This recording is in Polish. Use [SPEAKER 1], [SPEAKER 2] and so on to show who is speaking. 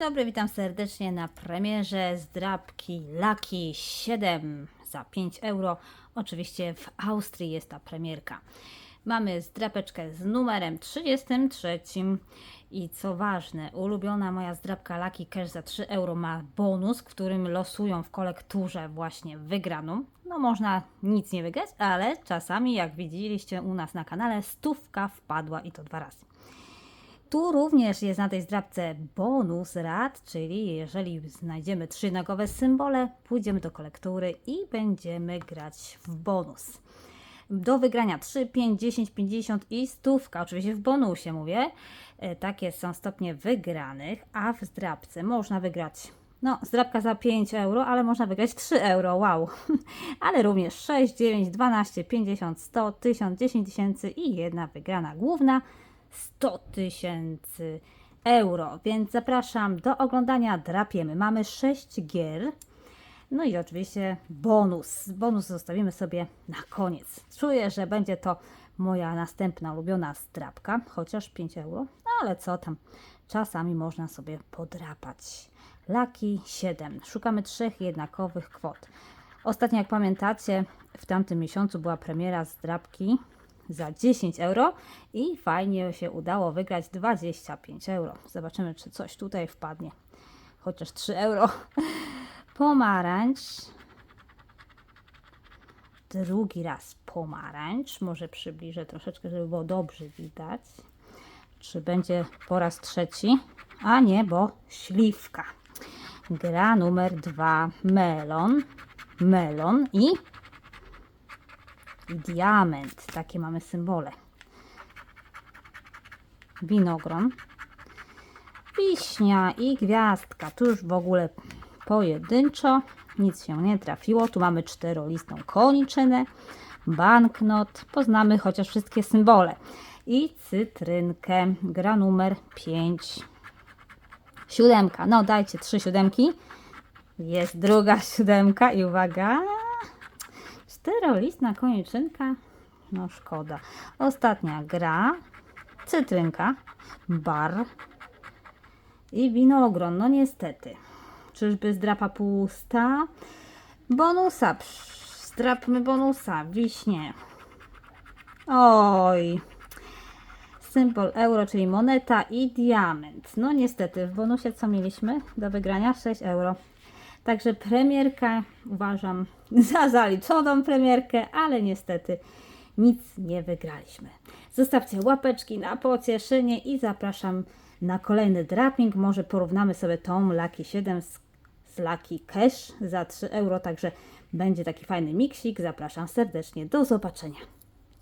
[SPEAKER 1] Dobry, witam serdecznie na premierze zdrabki Lucky 7 za 5 euro. Oczywiście w Austrii jest ta premierka. Mamy zdrapeczkę z numerem 33 i co ważne, ulubiona moja zdrabka Lucky Cash za 3 euro ma bonus, którym losują w kolekturze właśnie wygraną. No można nic nie wygrać, ale czasami jak widzieliście u nas na kanale stówka wpadła i to dwa razy. Tu również jest na tej zdrabce bonus rad, czyli jeżeli znajdziemy trzy nagowe symbole, pójdziemy do kolektury i będziemy grać w bonus. Do wygrania 3, 5, 10, 50 i stówka, oczywiście w bonusie mówię. E, Takie są stopnie wygranych, a w zdrabce można wygrać no, zdrabka za 5 euro, ale można wygrać 3 euro, wow. ale również 6, 9, 12, 50, 100, 1000, 10 tysięcy i jedna wygrana główna 100 tysięcy euro. Więc zapraszam do oglądania Drapiemy. Mamy 6 gier. No i oczywiście bonus. Bonus zostawimy sobie na koniec. Czuję, że będzie to moja następna ulubiona zdrabka, chociaż 5 euro, no ale co tam, czasami można sobie podrapać. Lucky 7. Szukamy trzech jednakowych kwot. Ostatnio, jak pamiętacie, w tamtym miesiącu była premiera zdrabki za 10 euro i fajnie się udało wygrać 25 euro. Zobaczymy, czy coś tutaj wpadnie. Chociaż 3 euro. Pomarańcz. Drugi raz pomarańcz. Może przybliżę troszeczkę, żeby było dobrze widać. Czy będzie po raz trzeci? A nie, bo śliwka. Gra numer dwa. Melon. Melon i diament. Takie mamy symbole. Winogron, wiśnia i gwiazdka. Tu już w ogóle pojedynczo. Nic się nie trafiło. Tu mamy czterolistną koniczynę, banknot. Poznamy chociaż wszystkie symbole. I cytrynkę. Gra numer 5. Siódemka. No dajcie trzy siódemki. Jest druga siódemka i uwaga, Czterolistna koniczynka. No szkoda. Ostatnia gra. Cytrynka. Bar. I winogron. No niestety. Czyżby zdrapa pusta? Bonusa. Zdrapmy bonusa. Wiśnie. Oj. Symbol euro, czyli moneta i diament. No niestety, w bonusie co mieliśmy do wygrania? 6 euro. Także premierka uważam za zaliczoną premierkę, ale niestety nic nie wygraliśmy. Zostawcie łapeczki na pocieszenie i zapraszam na kolejny draping. Może porównamy sobie tą Lucky 7 z, z Lucky Cash za 3 euro, także będzie taki fajny miksik. Zapraszam serdecznie. Do zobaczenia.